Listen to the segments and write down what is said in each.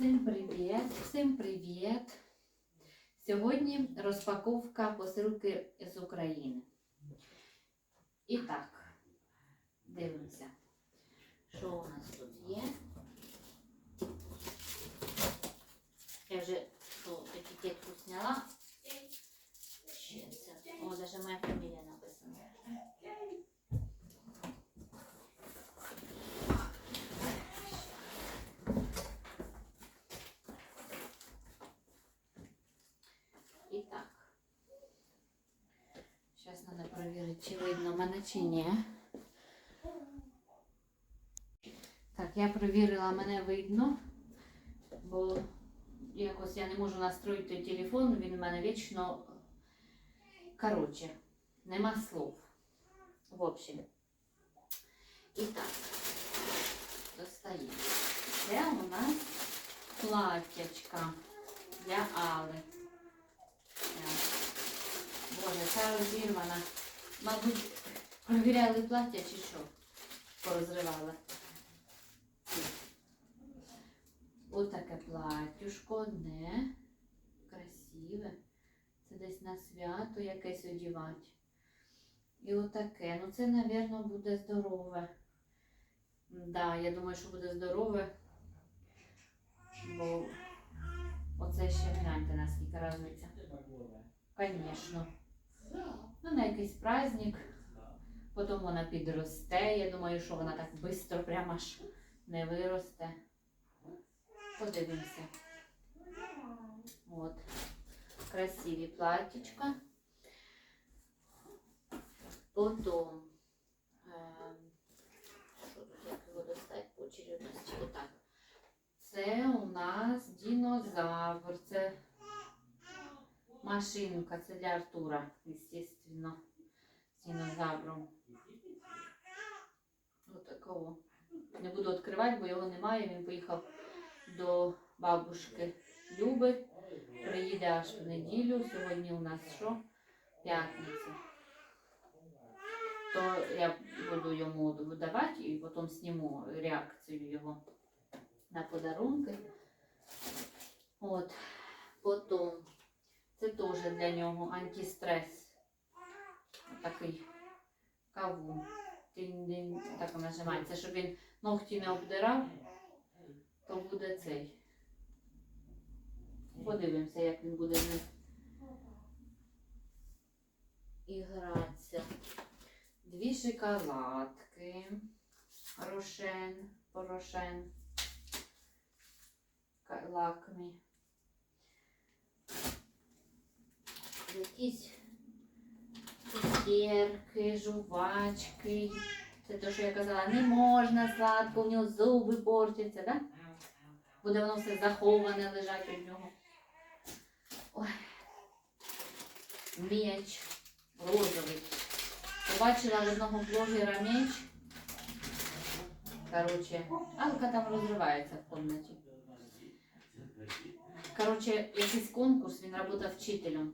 Всім привіт! Всім привіт! Сьогодні розпаковка посилки з України. І так, дивимося, що у нас тут є. Я вже етикетку зняла. Ще. О, навіть моя фамілія. І так. Зараз треба перевірити, чи видно мене чи ні. Так, я перевірила, мене видно, бо якось я не можу настроїти телефон, він в мене вічно. Коротше, нема слов. В общем. І так, достаємо. Це у нас платтячка для Али. Боже, ця розірвана. Мабуть, провіряли плаття чи що? Порозривали. Отаке платтюшко одне. Красиве. Це десь на свято якесь одівати. І отаке. Ну це, мабуть, буде здорове. Да, я думаю, що буде здорове. Бо оце ще гляньте наскільки разниця. Звісно. Ну, на якийсь праздник. Потім вона підросте. Я думаю, що вона так швидко прямо аж не виросте. Подивимося. От. Красиві платтячка. Потім. ем, Що тут, як його достати по? Отак. Це у нас динозавр. Це машинка. Це для Артура, естественно. З динозавром. Ось такого. Не буду відкривати, бо його немає. Він поїхав до бабушки Люби. Приїде аж в неділю. Сьогодні у нас що? П'ятниця. То я буду йому видавати і потім зніму реакцію його на подарунки. От. Потім це теж для нього антистрес. Такий. Тин-дин. Так нажимається, щоб він ногті не обдирав, то буде цей. Подивимося, як він буде ігратися. Дві шоколадки. Рошен, порошен. Лакмі. Якісь цукерки, жувачки. Це те, що я казала, не можна сладко, у нього зуби портяться, да? Буде воно все заховане лежать у нього. Ой. Меч розовий. Побачила в одного блогера меч. Короче, Алка там розривається в комнаті. Короче, якийсь конкурс, він працював вчителем.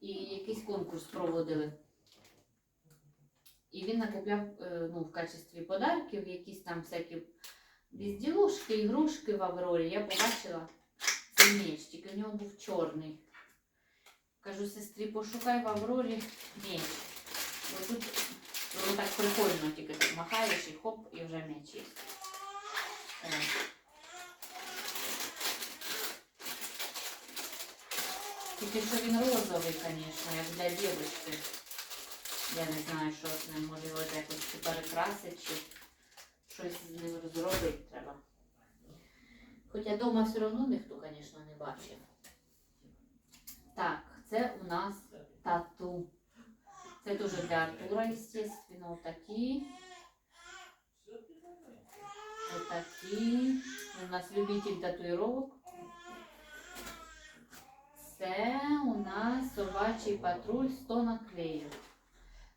І якийсь конкурс проводили. І він накупляв е, ну, в качестві подарків якісь там всякі безділушки, ігрушки в Аврорі. Я побачила цей меч, тільки в нього був чорний. Кажу, сестрі, пошукай в Аврорі меч. Бо тут воно так прикольно, тільки так махаєш і хоп, і вже меч є. Тільки що він розовий, звісно, як для дівчинки. Я не знаю, що з ним може його якось чи перекрасити, чи щось з ним зробити треба. Хоча вдома все одно ніхто, звісно, не бачив. Так, це у нас тату. Це дуже для Артура, естественно, такі. Отакі. У нас любитель татуїровок. Це у нас собачий патруль 100 наклеїв.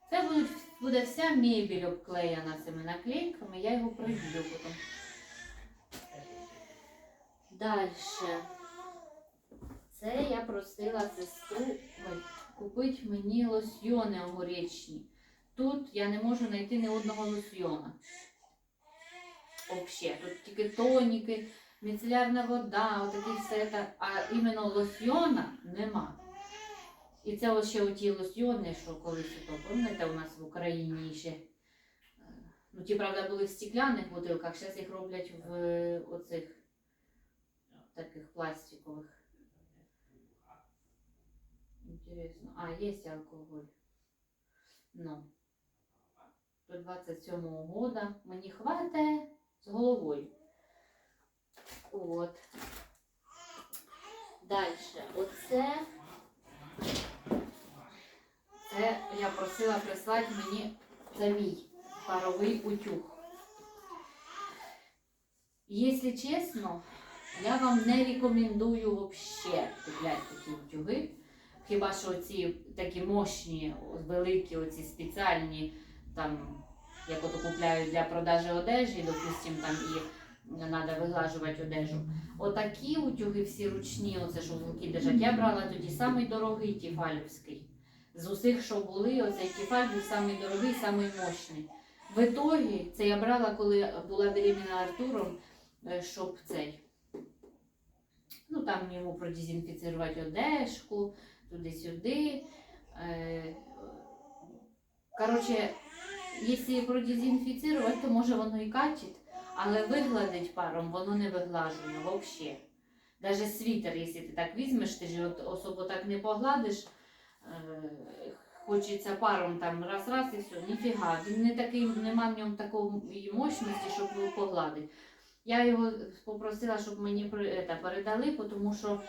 Це буде, буде вся мебель обклеєна цими наклейками, я його приб'ю потім. Далі. Це я просила сестру купити мені лосьйони огуречні. Тут я не можу знайти ні одного лосьйона. Взагалі, тут тільки тоніки, міцелярна вода, отакі все так, а іменно лосьйона нема. І це ось ще оті лосьйони, що колись то, пам'ятаєте, у нас в Україні ще. е, Ну, ті, правда, були в стекляних бутилках, зараз їх роблять в е, оцих таких пластикових. Интересно. А, есть алкоголь. Ну. До 27-го года мені хватає з головою. От. Дальше. Оце. Це я просила прислати мені це мій паровий утюг. Якщо чесно, я вам не рекомендую вообще купляти такі утюги. Хіба що ці такі мощні, великі, оці спеціальні, там, як ото купляють для продажі одежі, допустим, там і треба виглажувати одежу. Отакі утюги всі ручні, оце що в руки держать. Я брала тоді самий дорогий тіфалівський. З усіх, що були, оцей тіфаль був самий дорогий, самий мощний. В ітогі це я брала, коли була беременна Артуром, е, щоб цей. Ну там йому продезінфіцірувати одежку, туди-сюди. Е, Коротше, якщо продезінфіцірувати, то може воно і катить, але вигладить паром воно не виглажує взагалі. Даже світер, якщо ти так візьмеш, ти ж особо так не погладиш, е, хочеться паром там раз-раз і все, ніфіга. Він не такий, нема в ньому такої мощності, щоб його погладити. Я його попросила, щоб мені это, передали, тому що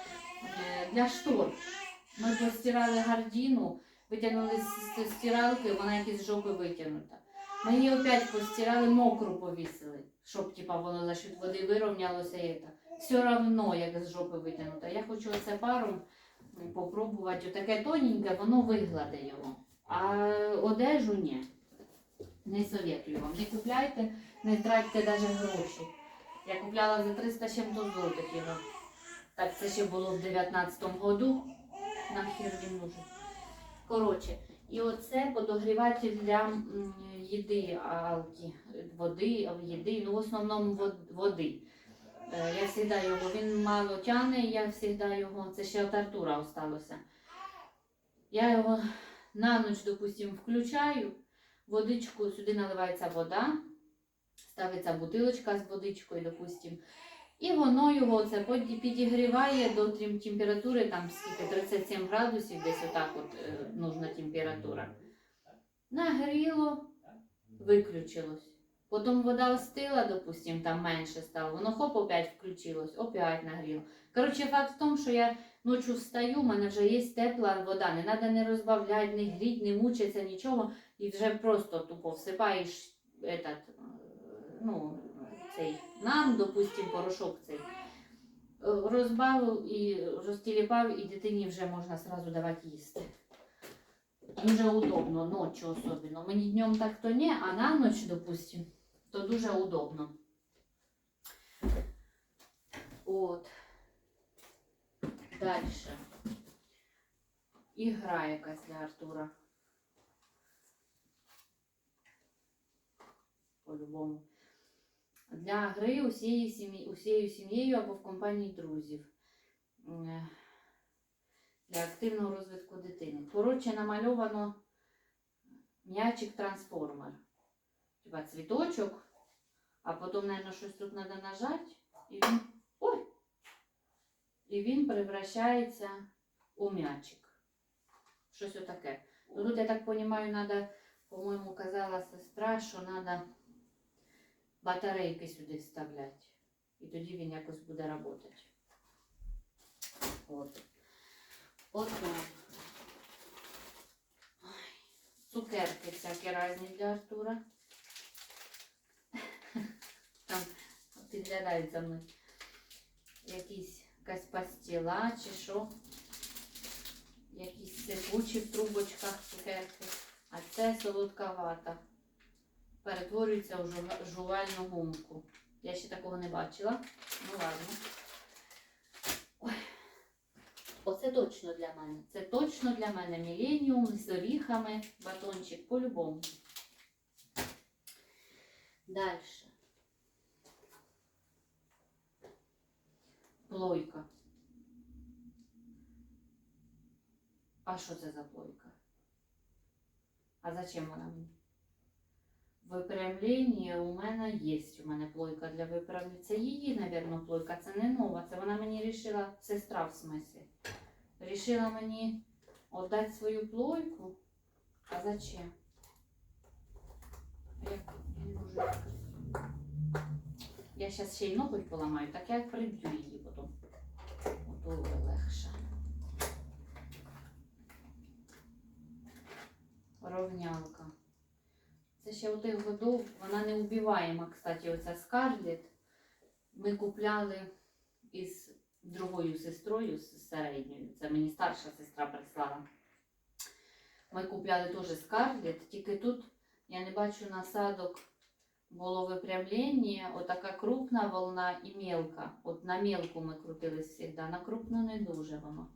е, для штор. Ми постирали гардіну, витягнули з, стиралки, вона якась з жопи витягнута. Її опять постирали, мокру повісили, щоб типа, воно за счет води вирівнялося. І це. Все одно, як з жопи витягнута. Я хочу оце паром попробувати. Таке тоненьке, воно вигладе його. А одежу ні. Не советую вам. Не купляйте, не тратьте навіть гроші. Я купляла за 300 з чим-то злотих його. Так, це ще було в 19-му году. Нахер він нужен. Коротше, і оце подогріватель для їди, алки, води, їди, ну в основному води. Е, Я завжди його, він мало тягне, я завжди його, це ще от Артура осталося. Я його на ніч, допустим, включаю, водичку, сюди наливається вода, ставиться бутилочка з водичкою, допустим, і воно його це підігріває до температури, там скільки 37 градусів, десь отак от е, нужна температура. Нагріло, виключилось. Потім вода остила, допустим, там менше стало, воно хоп, опять включилось, опять нагріло. Коротше, факт в тому, що я ночі встаю, в мене вже є тепла вода, не треба не розбавляти, не гріть, не мучитися, нічого, і вже просто тупо всипаєш этот, е, ну, цей нам, допустим, порошок цей. Е, Розбавив і розтіліпав, і дитині вже можна сразу давати їсти. Дуже удобно, ночі особливо. Мені днем так то ні, а на ніч, допустим, то дуже удобно. От. Дальше. Ігра якась для Артура. По-любому. Для гри усією сім'єю або в компанії друзів. Е, Для активного розвитку дитини. Коротше, намальовано м'ячик трансформер. Типа цвіточок, а потім, мабуть, щось тут треба нажати, і він. Ой! І він превращається у м'ячик. Щось отаке. Тут, я так розумію, треба, по-моєму, казала сестра, що треба батарейки сюди вставляти. І тоді він якось буде працювати. От. Так. Цукерки всякі різні для Артура. Там підглядають за мною. Якісь якась пастіла чи що. Якісь сипучі в трубочках цукерки. А це солодка вата. Перетворюється в жувальну гумку. Я ще такого не бачила. Ну ладно. Оце точно для мене. Це точно для мене міленіум з оріхами, батончик по-любому. Далі. плойка. А що це за плойка? А зачем вона мені? Випрямлення у мене є. У мене плойка для виправлення. Це її, мабуть, плойка. Це не нова. Це вона мені рішила, сестра в смислі. Рішила мені віддати свою плойку. А зачем? Я. Я зараз ще й ноготь поламаю, так я приб'ю її потім. Ото легше. Ровнялка. Це ще у тих годов, вона не убиваєма, кстати, оця Скарлет. Ми купляли із другою сестрою, з середньою. Це мені старша сестра прислала. Ми купляли теж Скарлет, тільки тут я не бачу насадок було випрямлення, отака крупна волна і мелка. От на мелку ми крутились завжди, на крупну не дуже воно.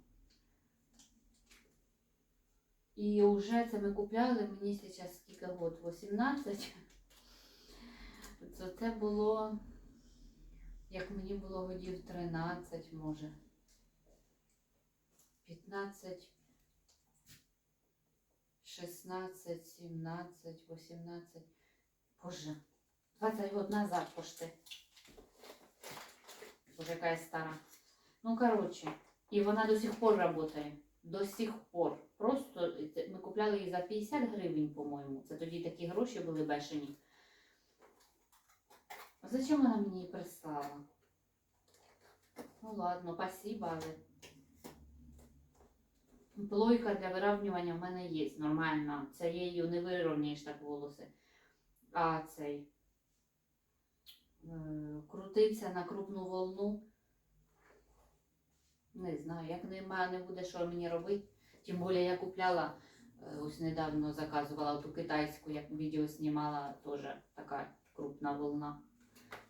І вже це ми купляли, мені зараз скільки год, 18. Це, це було, як мені було годів 13, може. 15, 16, 17, 18. Боже, 20 год назад пошти. Боже, яка я стара. Ну, короче, і вона до сих пор работає. До сих пор. Просто ми купляли її за 50 гривень, по-моєму. Це тоді такі гроші були бешені. Зачем вона мені її прислала? Ну ладно, спасибо, але. Плойка для виравнювання в мене є нормальна. Це її не вирівняєш так волоси. А цей е, крутиться на крупну волну. Не знаю, як нема, не буде, що мені робити. Тим більше я купляла, е, ось недавно заказувала ту китайську, як відео знімала, теж така крупна волна.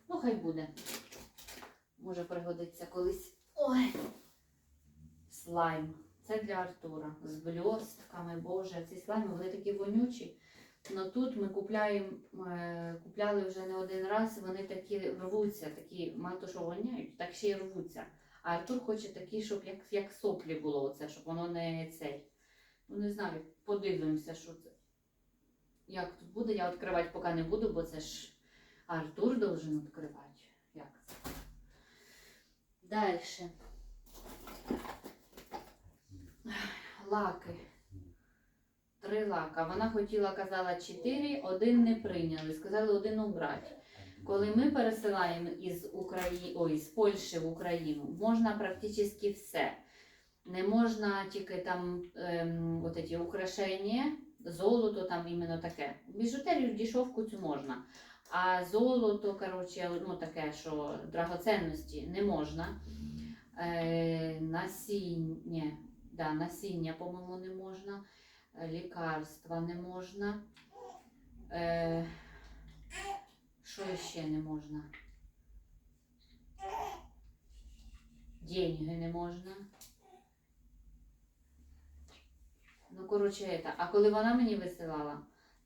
Ну, хай буде. Може пригодиться колись. Ой. Слайм. Це для Артура. З бльостками, боже, ці слайми вони такі вонючі. Ну тут ми купляємо, е, купляли вже не один раз, вони такі рвуться, такі мало того, що воняють, так ще й рвуться. А Артур хоче такі, щоб як, як соплі було, оце, щоб воно не цей. Ну не знаю, подивимося, що це. Як тут буде, я відкривати поки не буду, бо це ж Артур должен відкривати. Як це? Далі. Лаки. Три лака. Вона хотіла, казала, чотири, один не прийняли. Сказали один убрати. Коли ми пересилаємо із Украї... Ой, з Польщі в Україну, можна практично все. Не можна тільки там ем, от ці украшення, золото там іменно таке. Біжутерію дішовку цю можна. А золото, коротше, ну таке, що драгоценності не можна. Е, насіння, да, насіння, по-моєму, не можна. Лікарства не можна. Е, що ще не можна? Деньги не можна. Ну, коротше, это. а коли вона мені висилала,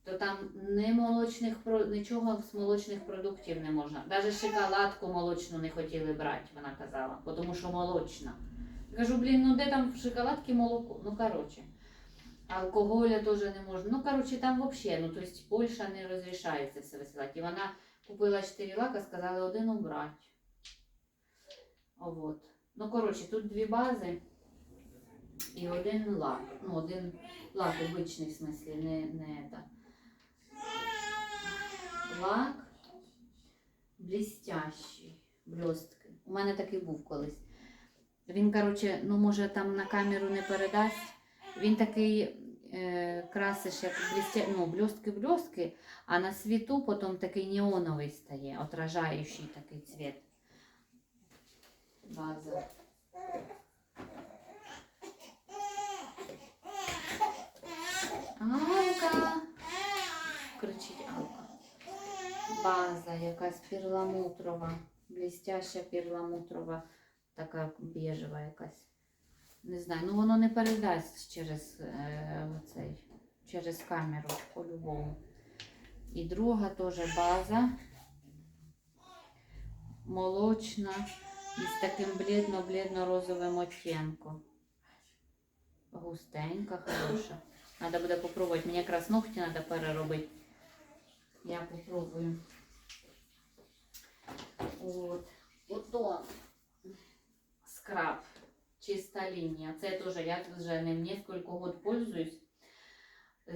то там не молочних нічого з молочних продуктів не можна. Навіть шоколадку молочну не хотіли брати, вона казала, тому що молочна. Кажу, блін, ну де там в шоколадці молоко? Ну, коротше. Алкоголя теж не можна. Ну, коротше, там взагалі, ну, тобто Польща не розрішається все висилати. І вона купила 4 лака, сказали один убрати. Вот. Ну, коротше, тут дві бази і один лак. Ну, один лак обичний в смислі, не, не это. Лак блістящий, блістки. У мене такий був колись. Він, коротше, ну може там на камеру не передасть. Він такий красиш, як блістя... ну, блістки-блістки, а на світу потім такий неоновий стає, отражаючий такий цвіт. База. Алка! Кричить Алка. База якась перламутрова, блістяща перламутрова, така біжева якась. Не знаю, ну воно не передасть через е, цей, через камеру по-любому. І друга теж база. Молочна, Із таким блідно-блідно-розовим оттінком. Густенька, хороша. Надо буде попробувати. Мені якраз ногті треба переробити. Я попробую. От. Ото скраб. Чиста лінія. Це теж я вже ним несколько год пользуюсь.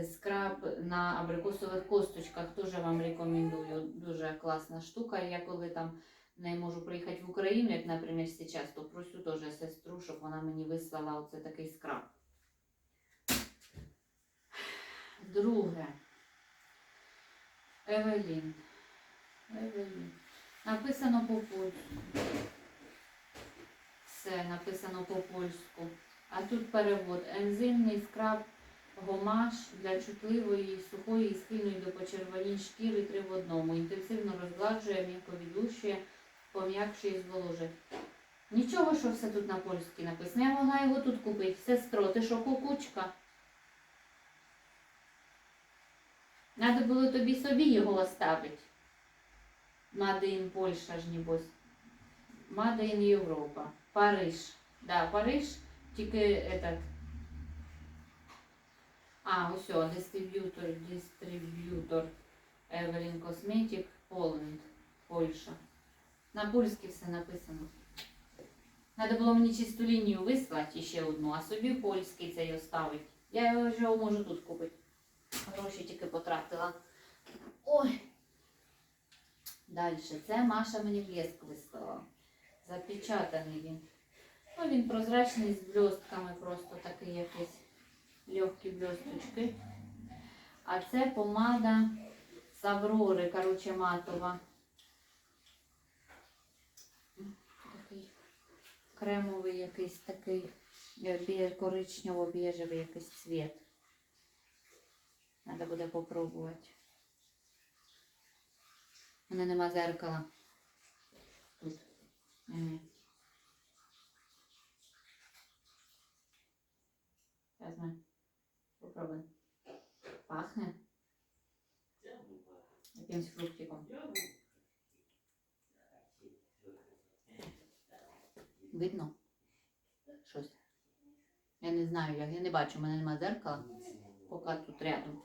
Скраб на абрикосових косточках теж вам рекомендую. Дуже класна штука. Я коли там не можу приїхати в Україну, як, наприклад, зараз, то просю теж сестру, щоб вона мені вислала оце такий скраб. Друге. Евелін. Евелін. Написано по польську. Все написано по польську. А тут перевод. Ензимний скраб гомаш для чутливої, сухої і схильної до почервонінь шкіри три в одному. Інтенсивно розгладжує, м'яко відлущує, пом'якшує і зволожує. Нічого, що все тут на польській написано. Я могла його тут купити. Сестро, ти що, кукучка? Надо було тобі собі його оставити. In Польща ж небось. In Європа. Париж. Да, Париж, тільки этот. А, усе, дистриб'ютор, дистриб'ютор Evelyn Cosmetic Poland, Польща. На польськи все написано. Надо було мені чисту лінію вислати ще одну, а собі польський цей оставити. Я його вже можу тут купити. Гроші тільки потратила. Ой. Далі. Це Маша мені блеск вислала. Запечатаний він. Ну, він прозрачний з блістками, просто такий якийсь легкі блісточки. А це помада з Аврори, короче, матова. Такий кремовий якийсь такий е, коричнево-біжевий якийсь цвіт. Треба буде попробувати. У мене нема зеркала. Тут. Ні. Зараз ми попробуємо. Пахне якимсь фруктиком. Видно? Щось. Я не знаю, як. Я не бачу, у мене нема зеркала. Поки тут рядом.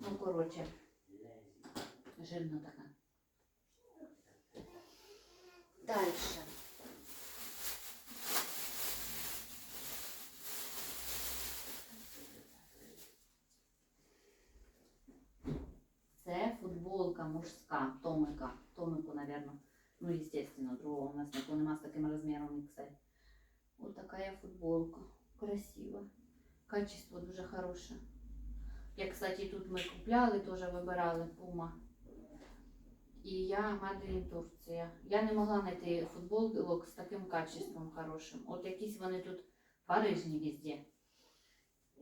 Ну, коротше, жирно така. Дальше. Це футболка мужська, Томика. Томику, наверное. Ну, естественно, другого у нас ніхто нема з таким розміром XL. Вот такая футболка. Красиво. Качество дуже хороше. Я, кстати, тут ми купляли, теж вибирали Puma. І я in Турція. Я не могла знайти футболок з таким качеством хорошим. От якісь вони тут Парижні везде.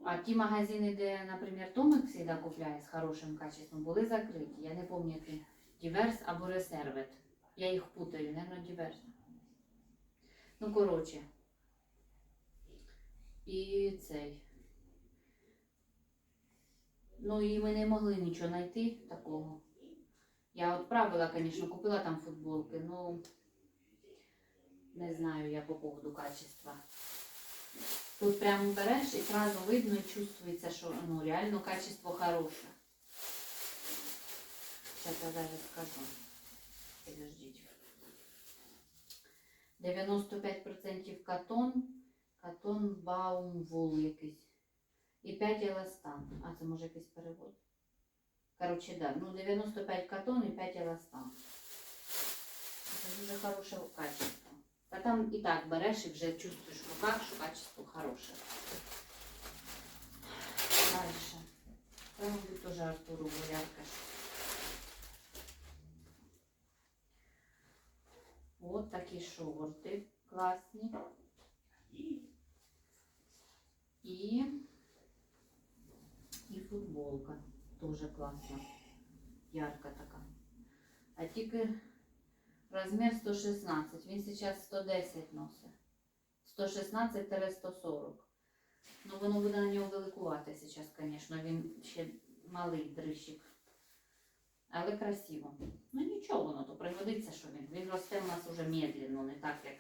А ті магазини, де, наприклад, Томик завжди купляє з хорошим качеством, були закриті. Я не пам'ятаю, Діверс або Ресервет. Я їх путаю, наверное, Діверс. Ну, коротше. І цей. Ну і ми не могли нічого знайти такого. Я відправила, звісно, купила там футболки, ну не знаю я по поводу качества. Тут прямо береш і одразу видно і чувствується, що ну, реально качество хороше. Сейчас я даже скажу. Подождите. 95% катон, катон баумвул якийсь. І 5 еластан. А це може якийсь перевод. Коротше, да. Ну, 95 катон і 5 еластан. Це дуже хороше качество. А там і так береш і вже чувствуєш в руках, що качество хороше. Дальше. Це, мабуть, теж Артуру Бурятка. От такі шорти класні. І, і футболка теж класна. Ярка така. А тільки розмір 116. Він зараз 110 носить. 116-140. Ну, воно буде на нього великувати зараз, звісно. Він ще малий дрищик. Але красиво. Ну нічого, воно то пригодиться, що він Він росте у нас уже медленно, не так як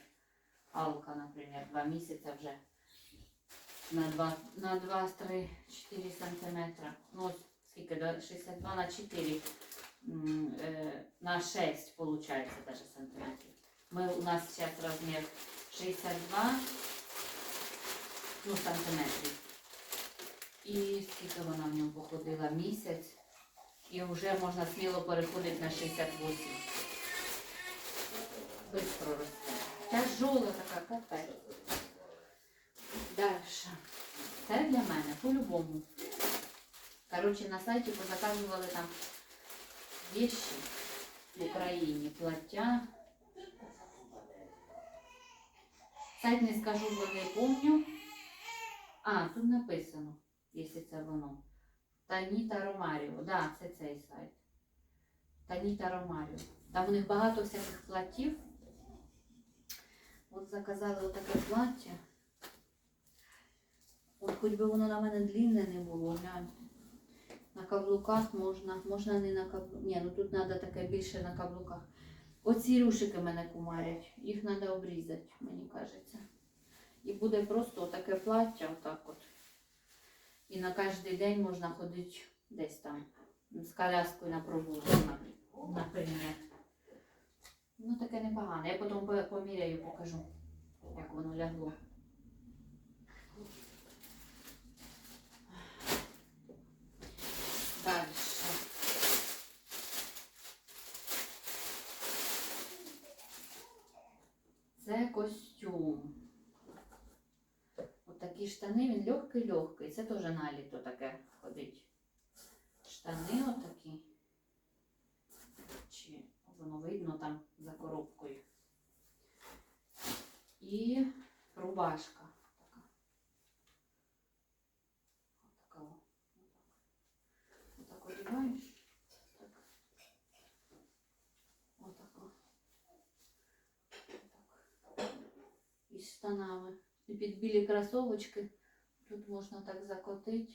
Алка, наприклад, два місяці вже на 2, на 2 3, 4 сантиметра. Ну, скільки, 62 на 4, м, е, на 6, получается, даже сантиметрів. Ми, у нас зараз розмір 62 ну, сантиметрів. І скільки вона в ньому походила? Місяць. І вже можна сміло переходити на 68. Быстро росте. Тяжола така, капець. Дальше. Це для мене по-любому. Коротше, на сайті позаказували там вещи в Україні, плаття. Сайт не скажу, бо не помню. А, тут написано, якщо це воно. Таніта Ромаріо. Да, це цей сайт. Таніта Ромаріо. Там у них багато всяких платтів. От заказали отаке плаття. От хоч би воно на мене длинне не було, гляньте. На каблуках можна, можна не на каблуках. Ні, ну тут треба таке більше на каблуках. Оці рушики мене кумарять. Їх треба обрізати, мені кажеться. І буде просто таке плаття, отак от. І на кожен день можна ходити десь там з коляскою на прогулку, на- наприклад. Ну таке непогане. Я потім поміряю, покажу, як воно лягло. Дальше. Це костюм. От такі штани, він легкий-легкий. Це теж наліто таке ходить. Штани отакі. Чи воно видно там за коробкою. І рубашка така. Отака. о. Отак одягаєш. Так. Отак. о. Отак. І з штанами. І під білі кросовочки. Тут можна так закотити.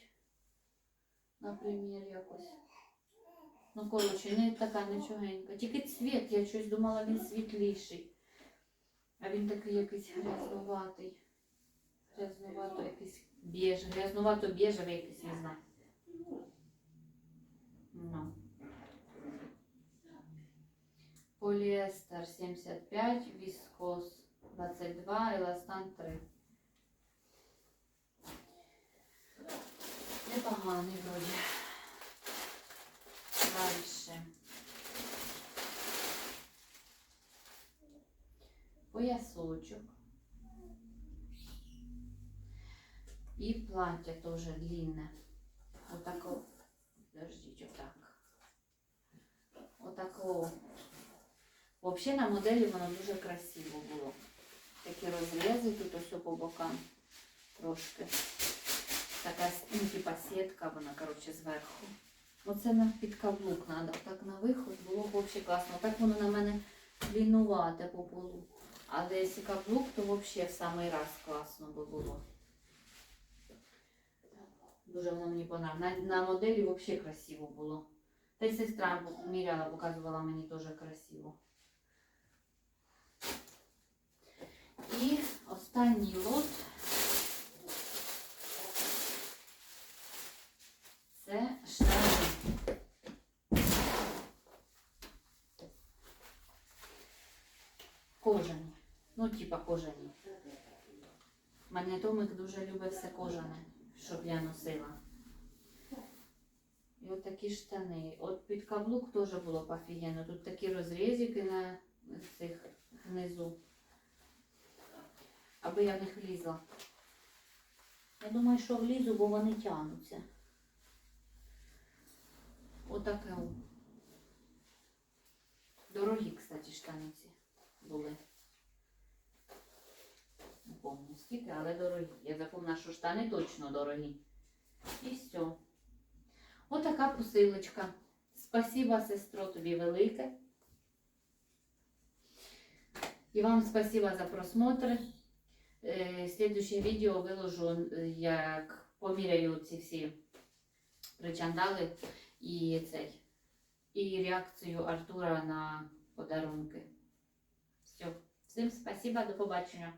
Наприклад, якось. Ну, коротше, не така нічогенька. Тільки цвіт, я щось думала, він світліший. А він такий якийсь грязнуватий. Грязнувато якийсь біж, грязнувато біжевий якийсь, не знаю. Ну. Поліестер 75, віскоз 22, еластан 3. Непоганий вроді. Дальше. Поясочок. І плаття теж длинне. Отако. Подождіть, отак. Отако. Взагалі на моделі воно дуже красиво було. Такі розрізи тут ось по бокам трошки. Така ну, типа сітка, вона, коротше, зверху. Оце на під каблук треба. Так на виход було б взагалі класно. Так воно на мене длиннувате по полу. Але якщо каблук, то взагалі в самий раз класно би було. Дуже воно мені понравилось. На, на моделі взагалі красиво було. Та й сестра міряла, показувала мені теж красиво. І останній лот. Це штани. Кожані. Ну, типа кожані. Мене Томик дуже любить все кожане, щоб я носила. І от такі штани. От під каблук теж було б офігенно. Тут такі розрізики на цих внизу. Аби я в них влізла. Я думаю, що влізу, бо вони тягнуться. Отаке. Дорогі, кстати, штани ці були. Не пам'ятаю скільки, але дорогі. Я запомнила, що штани точно дорогі. І все. Отака посилочка. Спасибо, сестро, тобі велике. І вам спасибо за просмотр. Е, Слідуще відео виложу, е, як поміряю ці всі причандали і цей, і реакцію Артура на подарунки. Все. Всім спасіба, до побачення.